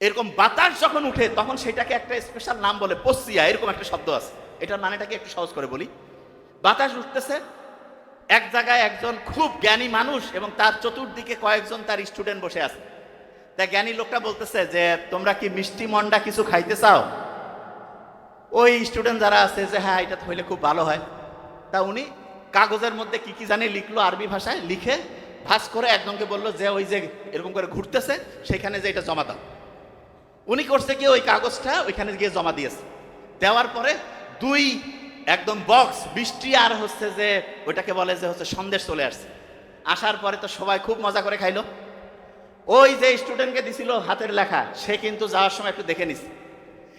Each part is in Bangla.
এরকম বাতাস যখন উঠে, তখন সেটাকে একটা স্পেশাল নাম বলে পসিয়া, এরকম একটা শব্দ আছে। এটার মানেটাকে একটু সহজ করে বলি। বাতাস উঠতেছে, এক জায়গায় একজন খুব জ্ঞানী মানুষ এবং তার চতুর্দিকে কয়েকজন তার স্টুডেন্ট বসে আছে। তা জ্ঞানী লোকটা বলতেছে যে, তোমরা কি মিষ্টি মন্ডা কিছু খাইতে চাও? ওই স্টুডেন্ট যারা আছে যে হ্যাঁ এটা হইলে খুব ভালো হয়। তা উনি কাগজের মধ্যে কি কি জানি লিখলো আরবি ভাষায়, লিখে ভাস করে একজনকে বলল যে, ওই যে এরকম করে ঘুরতেছে, সেখানে যে এটা জমা দাও। উনি করছে কি ওই কাগজটা ওইখানে গিয়ে জমা দিয়েছে। দেওয়ার পরে দুই একদম বক্স বৃষ্টি আর হচ্ছে যে ওইটাকে বলে যে হচ্ছে সন্দেশ চলে আসছে। আসার পরে তো সবাই খুব মজা করে খাইলো। ওই যে স্টুডেন্টকে দিছিল হাতের লেখা সে কিন্তু যাওয়ার সময় একটু দেখে নিছে।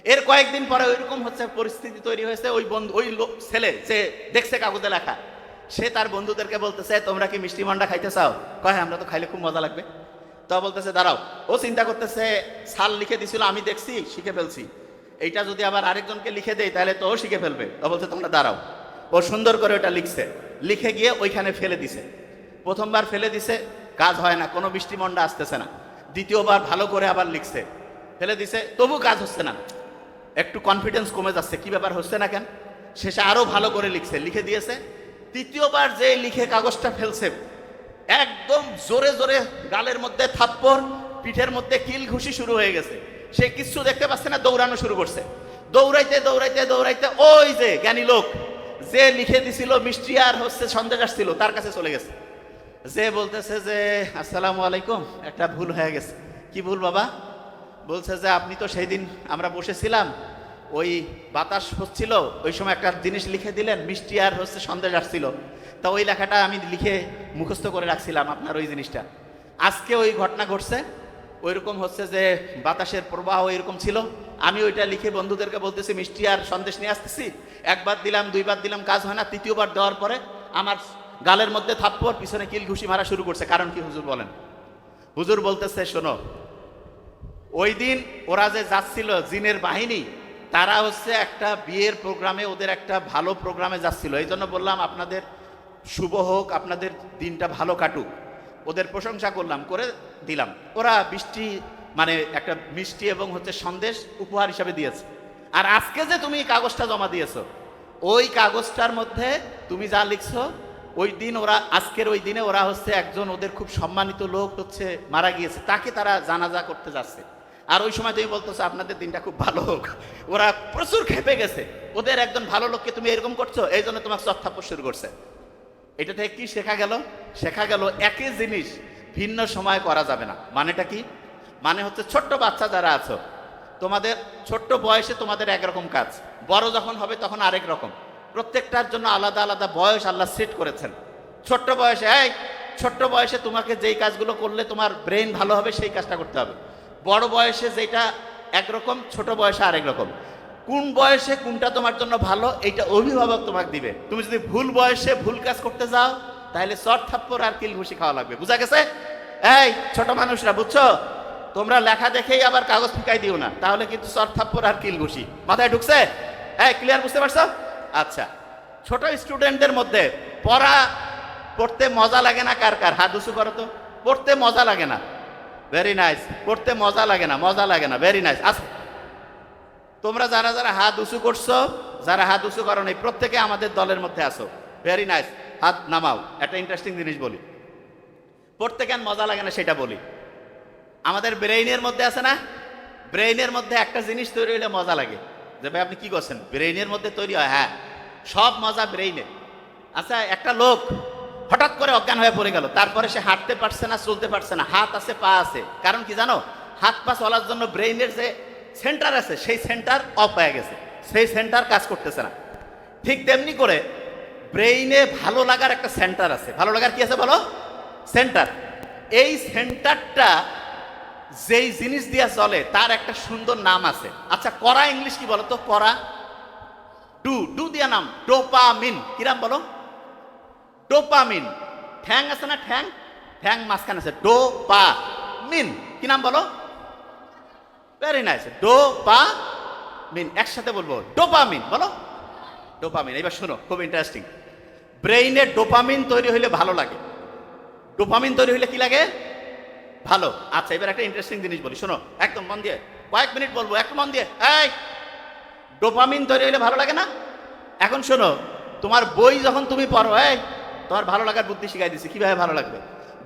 এর কয়েকদিন পরে ওইরকম হচ্ছে পরিস্থিতি তৈরি হয়েছে ওই বন্ধু ওই লোক ছেলে যে দেখছে কাগজে লেখা সে তার বন্ধুদেরকে বলতেছে তোমরা কি মিষ্টি মন্ডা খাইতে চাও? কয় "হ্যাঁ, আমরা তো খাইলে খুব মজা লাগবে। তো বলতেছে, দাঁড়াও। ও চিন্তা করতেছে সাল লিখে দিছিল, আমি দেখছি, শিখে ফেলছি। এইটা যদি আবার আরেকজনকে লিখে দেই তাহলে তো ও শিখে ফেলবে। তো বলছে, তোমরা দাঁড়াও। ও সুন্দর করে ওটা লিখছে। লিখে গিয়ে ওইখানে ফেলে দিছে। প্রথমবার ফেলে দিছে, কাজ হয় না, কোনো বৃষ্টি মন্ডা আসতেছে না। দ্বিতীয়বার ভালো করে আবার লিখছে। ফেলে দিছে, তবু কাজ হচ্ছে না। একটু কনফিডেন্স কমে যাচ্ছে, কি ব্যাপার হচ্ছে না কেন? শেষে আরও ভালো করে লিখছে, লিখে দিয়েছে। তৃতীয়বার যে লিখে কাগজটা ফেলছে একদম জোরে জোরে গালের মধ্যে থাপ্পড়, পিঠের মধ্যে কিল ঘুষি শুরু হয়ে গেছে। সে কিচ্ছু দেখতে পাচ্ছে না, দৌড়ানো শুরু করছে। দৌড়াইতে দৌড়াইতে দৌড়াইতে ওই যে জ্ঞানী লোক, যে লিখে দিছিল, মিষ্টি আর হচ্ছে সন্দেশ আসছিল, তার কাছে চলে গেছে। যে বলতেছে যে, আসসালামু আলাইকুম, একটা ভুল হয়ে গেছে। কি ভুল বাবা? বলছে যে, আপনি তো সেই দিন আমরা বসেছিলাম, ওই বাতাস হচ্ছিল, ওই সময় একটা জিনিস লিখে দিলেন, মিষ্টি আর হচ্ছে সন্দেশ আসছিল। তা ওই লেখাটা আমি লিখে মুখস্থ করে রাখছিলাম আপনার ওই জিনিসটা। আজকে ওই ঘটনা ঘটছে, ওইরকম হচ্ছে যে বাতাসের প্রবাহ এরকম ছিল। আমি ওইটা লিখে বন্ধুদেরকে বলতেছি, মিষ্টি আর সন্দেশ নিয়ে আসতেছি। একবার দিলাম, দুইবার দিলাম, কাজ হয় না। তৃতীয়বার দেওয়ার পরে আমার গালের মধ্যে থাপ্পড়, পিছনে কিল ঘুষি মারা শুরু করছে। কারণ কি হুজুর বলেন? হুজুর বলতেছে, শোনো, ওই দিন ওরা যে যাচ্ছিল জিনের বাহিনী, তারা হচ্ছে একটা বিয়ের প্রোগ্রামে, ওদের একটা ভালো প্রোগ্রামে যাচ্ছিল। এই জন্য বললাম, আপনাদের শুভ হোক, আপনাদের দিনটা ভালো কাটুক। ওদের প্রশংসা করলাম, করে দিলাম। ওরা বৃষ্টি মানে একটা মিষ্টি এবং হচ্ছে সন্দেশ উপহার হিসাবে দিয়েছে। আর আজকে যে তুমি কাগজটা জমা দিয়েছ, ওই কাগজটার মধ্যে তুমি যা লিখছো, ওই দিন ওরা, আজকের ওই দিনে ওরা হচ্ছে একজন ওদের খুব সম্মানিত লোক হচ্ছে মারা গিয়েছে। তাকে তারা জানাজা করতে যাচ্ছে। আর ওই সময় তুমি বলতেছো, আপনাদের দিনটা খুব ভালো হোক। ওরা প্রচুর খেপে গেছে। ওদের একজন ভালো লোককে তুমি এরকম করছ, এই জন্য তোমার চত্থাপ্পর শুরু করছে। এটা থেকে কি শেখা গেল? শেখা গেল একই জিনিস ভিন্ন সময় করা যাবে না। মানেটা কি? মানে হচ্ছে ছোট্ট বাচ্চা যারা আছো, তোমাদের ছোট্ট বয়সে তোমাদের একরকম কাজ। বড় যখন হবে তখন আরেক রকম। প্রত্যেকটার জন্য আলাদা আলাদা বয়স আল্লাহ সেট করেছেন। ছোট্ট বয়সে, এই, ছোট্ট বয়সে তোমাকে যেই কাজগুলো করলে তোমার ব্রেন ভালো হবে, সেই কাজটা করতে হবে। বড় বয়সে যেটা একরকম, ছোট বয়সে আরেক রকম। কোন বয়সে কোনটা তোমার জন্য ভালো, এইটা অভিভাবক তোমাকে দিবে। তুমি যদি ভুল বয়সে ভুল কাজ করতে যাও, তাহলে চট থাপ্পর আর কিল ঘুষি খাওয়া লাগবে। বুঝা গেছে? এই ছোট মানুষরা, বুঝছ? তোমরা লেখা দেখেই আবার কাগজ ফিকাই দিও না, তাহলে কিন্তু চট থাপ্পর আর কিল ঘুষি। মাথায় ঢুকছে? এই ক্লিয়ার বুঝতে পারছ? আচ্ছা ছোট স্টুডেন্টদের মধ্যে পড়া পড়তে মজা লাগে না কার কার? হাত উঁচু করো তো। পড়তে মজা লাগে না। ভেরি নাইস পড়তে মজা লাগে না, মজা লাগে না। ভেরি নাইস আচ্ছা তোমরা যারা যারা হাত উঁচু করছ, যারা হাত উঁচু করো নাই, প্রত্যেকে আমাদের দলের মধ্যে আসো ভেরি নাইস হাত নামাও। একটা ইন্টারেস্টিং জিনিস বলি। পড়তে কেন মজা লাগে না সেটা বলি। আমাদের ব্রেইনের মধ্যে আছে না? ব্রেইনের মধ্যে একটা জিনিস তৈরি হলে মজা লাগে। যে ভাই আপনি কি করছেন? ব্রেইনের মধ্যে তৈরি হয়? হ্যাঁ। সব মজা ব্রেইনে আচ্ছা একটা লোক হঠাৎ করে অজ্ঞান হয়ে পড়ে গেল। তারপরে সে হাঁটতে পারছে না, চলতে পারছে না। হাত আছে, পা আছে। কারণ কি জানো? হাত পা চলার জন্য ব্রেইনের যে সেন্টার আছে, সেই সেন্টার অফ হয়ে গেছে। সেই সেন্টার কাজ করতেছে না। ঠিক তেমনি করে ব্রেইনে ভালো লাগার একটা সেন্টার আছে। ভালো লাগার কি আছে বলো? সেন্টার। এই সেন্টারটা যেই জিনিস দিয়া চলে, তার একটা সুন্দর নাম আছে। আচ্ছা করা ইংলিশ কি বলো তো? করা, ডু ডু দিয়া নাম, ডোপামিন। কিরাম বলো? ডোপামিন। ঠ্যাং আছে না ঠ্যাং? ঠ্যাং মাঝখানে আছে। ডোপা মিন কি নাম বলো? ভেরি নাইস ডোপা মিন একসাথে বলব ডোপামিন বলো? ডোপামিন এবার শোনো, খুব ইন্টারেস্টিং ব্রেইনে ডোপামিন তৈরি হইলে ভালো লাগে। ডোপামিন তৈরি হইলে কি লাগে? ভালো। আচ্ছা এবার একটা ইন্টারেস্টিং জিনিস বলি, শোনো, একদম মন দিয়ে, কয়েক মিনিট বলব, একটু মন দিয়ে, এই! ডোপামিন তৈরি হলে ভালো লাগে না? এখন শোনো, তোমার বই যখন তুমি পড়ো, এই! তোমার ভালো লাগার বুদ্ধি শিখাই দিছি, কীভাবে ভালো লাগবে?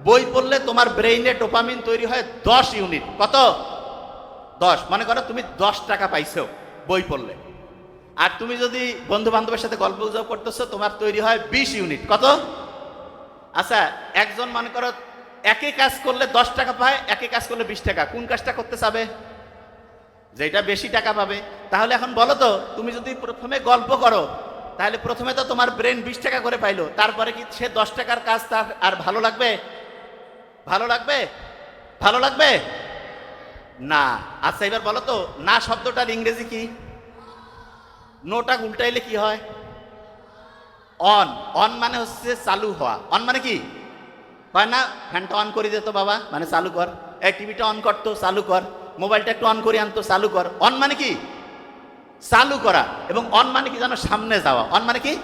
বই পড়লে তোমার ব্রেইনে ডোপামিন তৈরি হয় দশ ইউনিট কত? দশ। মনে করো তুমি দশ টাকা পাইছো বই পড়লে। আর তুমি যদি বন্ধু বান্ধবের সাথে গল্প গুজব করতেছো, তোমার তৈরি হয় বিশ ইউনিট। কত? আচ্ছা একজন মনে করো একই কাজ করলে দশ টাকা পায়, একই কাজ করলে বিশ টাকা। কোন কাজটা করতে চাবে? যেটা বেশি টাকা পাবে। তাহলে এখন বলো তো, তুমি যদি প্রথমে গল্প করো, তাহলে প্রথমে তো তোমার ব্রেন বিশ টাকা করে পাইলো। তারপরে কি সে দশ টাকার কাজ তার আর ভালো লাগবে? ভালো লাগবে? ভালো লাগবে? না। আচ্ছা এবার বলো তো, না শব্দটার ইংরেজি কি? নোটা উল্টাইলে কি হয়? অন। অন মানে হচ্ছে চালু হওয়া। অন মানে কি? হয় না, ফ্যানটা অন করে দিত বাবা মানে চালু কর। এই টিভিটা অন করতো চালু কর। মোবাইলটা একটু অন করে আনতো চালু কর। অন মানে কি? চালু করা। এবং অন মানে কি জানো সামনে যাওয়া। অন মানে কি?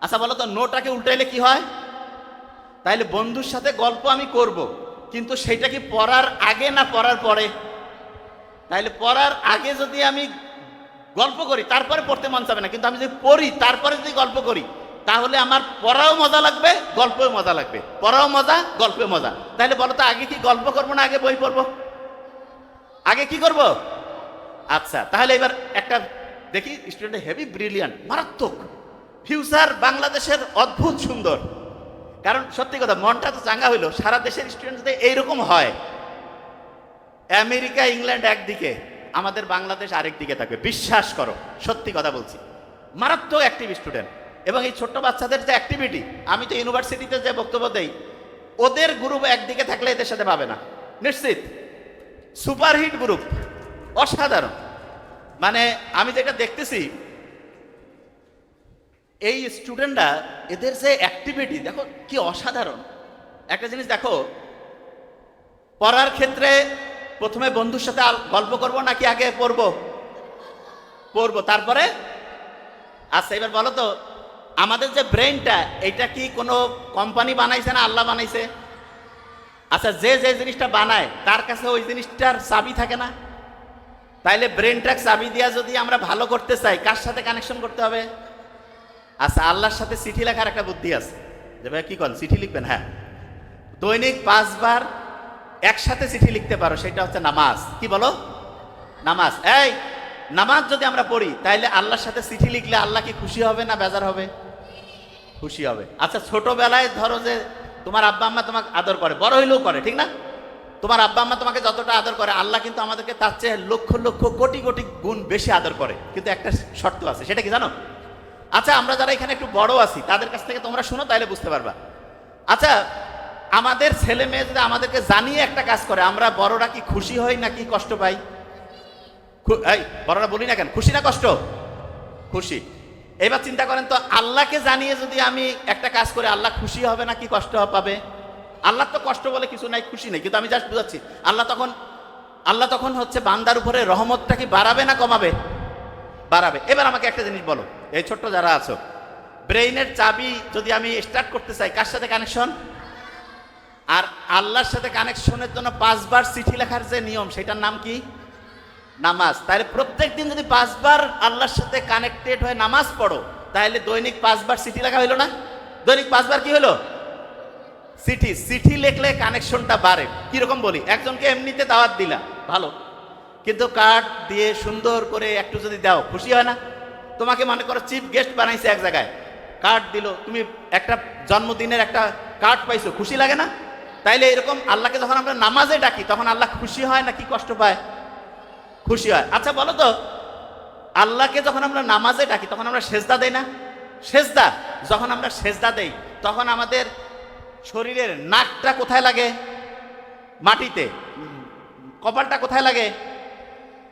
আচ্ছা বলো তো, নোটাকে উল্টাইলে কি হয়? তাইলে বন্ধুর সাথে গল্প আমি করব। কিন্তু সেটা কি পড়ার আগে না পড়ার পরে? তাহলে পড়ার আগে যদি আমি গল্প করি, তারপরে পড়তে মন চাবে না। কিন্তু আমি যদি পড়ি, তারপরে যদি গল্প করি, তাহলে আমার পড়াও মজা লাগবে, গল্পেও মজা লাগবে। পড়াও মজা, গল্পেও মজা। তাহলে বলো তো, আগে কি গল্প করব না আগে বই পড়ব? আগে কি করব? আচ্ছা তাহলে এবার একটা দেখি স্টুডেন্ট হেভি ব্রিলিয়ান্ট মারাত্মক ফিউচার বাংলাদেশের অদ্ভুত সুন্দর। কারণ সত্যি কথা, মনটা তো চাঙ্গা হইল। সারা দেশের স্টুডেন্ট যদি এইরকম হয়, আমেরিকা, ইংল্যান্ড একদিকে, আমাদের বাংলাদেশ আরেক দিকে থাকবে। বিশ্বাস করো, সত্যি কথা বলছি। মারাত্মক অ্যাক্টিভ স্টুডেন্ট এবং এই ছোট্ট বাচ্চাদের যে অ্যাক্টিভিটি আমি তো ইউনিভার্সিটিতে যে বক্তব্য দেই, ওদের গ্রুপ একদিকে থাকলে এদের সাথে পাবে না। নিশ্চিত। সুপারহিট গ্রুপ অসাধারণ। মানে আমি যেটা দেখতেছি এই স্টুডেন্টরা এদের যে অ্যাক্টিভিটি দেখো কি অসাধারণ। একটা জিনিস দেখো, পড়ার ক্ষেত্রে প্রথমে বন্ধুর সাথে গল্প করব নাকি আগে পড়ব? পড়ব, তারপরে? আচ্ছা এবার বলো তো, আমাদের যে ব্রেনটা এটা কি কোনো কোম্পানি বানাইছে না আল্লাহ বানাইছে? আচ্ছা যে যে জিনিসটা বানায়, তার কাছে ওই জিনিসটার চাবি থাকে না? তাইলে ব্রেনটাকে চাবি দিয়া যদি আমরা ভালো করতে চাই, কার সাথে কানেকশন করতে হবে? আচ্ছা আল্লাহর সাথে চিঠি লেখার একটা বুদ্ধি আছে। যে ভাই, কি করেন চিঠি লিখবেন? হ্যাঁ। দৈনিক পাঁচবার একসাথে চিঠি লিখতে পারো, সেটা হচ্ছে নামাজ। কি বলো? নামাজ। এই, নামাজ যদি আমরা পড়ি, তাইলে আল্লাহর সাথে চিঠি লিখলে আল্লাহ কি খুশি হবে না বেজার হবে? খুশি হবে। আচ্ছা ছোটবেলায় ধরো যে তোমার আব্বা আম্মা তোমাকে আদর করে, বড় হইলেও করে, ঠিক না? তোমার আব্বা আম্মা তোমাকে যতটা আদর করে, আল্লাহ কিন্তু আমাদেরকে তার চেয়ে লক্ষ লক্ষ, কোটি কোটি গুণ বেশি আদর করে। কিন্তু একটা শর্ত আছে, সেটা কি জানো? আচ্ছা আমরা যারা এখানে একটু বড় আছি, তাদের কাছ থেকে তোমরা শুনো, তাইলে বুঝতে পারবা। আচ্ছা আমাদের ছেলে মেয়ে যদি আমাদেরকে জানিয়ে একটা কাজ করে, আমরা বড়রা কি খুশি হই নাকি কষ্ট পাই? এই, বড়রা বলি না কেন, খুশি না কষ্ট? খুশি। এবার চিন্তা করেন তো, আল্লাহকে জানিয়ে যদি আমি একটা কাজ করে, আল্লাহ খুশি হবে না কি কষ্ট পাবে? আল্লাহ তো কষ্ট বলে কিছু নাই, খুশি নেই, কিন্তু আমি জাস্ট বুঝাচ্ছি, আল্লাহ তখন আল্লাহ তখন হচ্ছে বান্দার উপরে রহমতটা কি বাড়াবে না কমাবে? বাড়াবে। এবার আমাকে একটা জিনিস বলো এই ছোট্ট যারা আছো, ব্রেইনের চাবি যদি আমি স্টার্ট করতে চাই, কার সাথে কানেকশন আর আল্লাহর সাথে কানেকশনের জন্য পাঁচবার চিঠি লেখার যে নিয়ম, সেটার নাম কি? নামাজ। তাহলে প্রত্যেক দিন যদি পাঁচবার আল্লাহর সাথে কানেক্টেড হয়ে নামাজ পড়ো, তাহলে দৈনিক পাঁচবার চিঠি লেখা হইল না? দৈনিক পাঁচবার কি হলো চিঠি। চিঠি লিখলে কানেকশনটা বাড়ে। কীরকম বলি? একজনকে এমনিতে দাওয়াত দিলা ভালো। কিন্তু কার্ড দিয়ে সুন্দর করে একটু যদি দাও, খুশি হয় না? তোমাকে মনে করো চিফ গেস্ট বানাইছে এক জায়গায়। কার্ড দিল, তুমি একটা জন্মদিনের একটা কার্ড পাইছো, খুশি লাগে না? তাইলে এরকম আল্লাহকে যখন আমরা নামাজে ডাকি, তখন আল্লাহ খুশি হয় না কি কষ্ট পায়? খুশি হয়। আচ্ছা বলো তো, আল্লাহকে যখন আমরা নামাজে ডাকি, তখন আমরা সেজদা দেই না? সেজদা, যখন আমরা সেজদা দেই, তখন আমাদের শরীরের নাকটা কোথায় লাগে? মাটিতে। কপালটা কোথায় লাগে?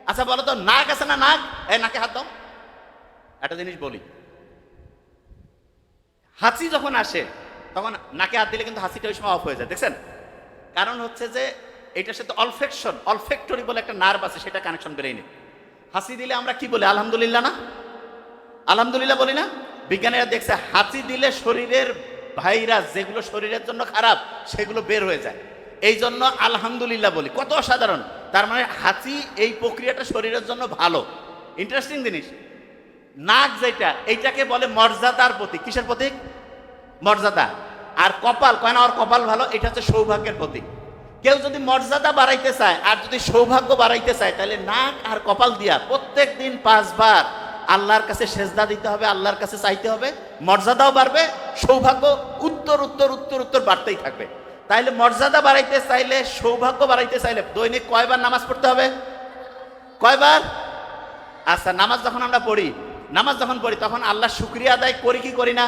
আচ্ছা বলো তো, নাক আছে না নাক? এই নাকে হাত দাও। একটা জিনিস বলি। হাসি যখন আসে, তখন নাকে হাত দিলে কিন্তু হাসিটা ওই সময় অফ হয়ে যায়, দেখছেন? কারণ হচ্ছে যে, এটার সাথে অলফেকশন অলফেক্টরি বলে একটা নার্ভ আছে, সেটা কানেকশন বেরোয়নি হাসি দিলে আমরা কি বলি? আলহামদুলিল্লাহ না? আলহামদুলিল্লাহ বলি না? বিজ্ঞানীরা দেখছে, হাসি দিলে শরীরের ভাইরাস যেগুলো শরীরের জন্য খারাপ, সেগুলো বের হয়ে যায়। এই জন্য আলহামদুলিল্লাহ বলি। কত অসাধারণ! তার মানে হাঁচি এই প্রক্রিয়াটা শরীরের জন্য ভালো। ইন্টারেস্টিং জিনিস। নাক যেটা, এইটাকে বলে মর্যাদার প্রতীক। কিসের প্রতীক? মর্যাদা। আর কপাল, কয় না ওর কপাল ভালো? এটা হচ্ছে সৌভাগ্যের প্রতীক। কেউ যদি মর্যাদা বাড়াইতে চায়, আর যদি সৌভাগ্য বাড়াইতে চায়, তাহলে নাক আর কপাল দিয়া প্রত্যেক দিন পাঁচবার আল্লাহর কাছে সেজদা দিতে হবে, আল্লাহর কাছে চাইতে হবে। মর্যাদাও বাড়বে, সৌভাগ্য উত্তর উত্তর উত্তর উত্তর বাড়তেই থাকবে। তাইলে মর্যাদা বাড়াইতে চাইলে, সৌভাগ্য বাড়াইতে চাইলে দৈনিক কয়বার নামাজ পড়তে হবে? কয়বার? আচ্ছা নামাজ যখন আমরা পড়ি নামাজ যখন পড়ি তখন আল্লাহ শুক্রিয়া আদায় করি কি করি না?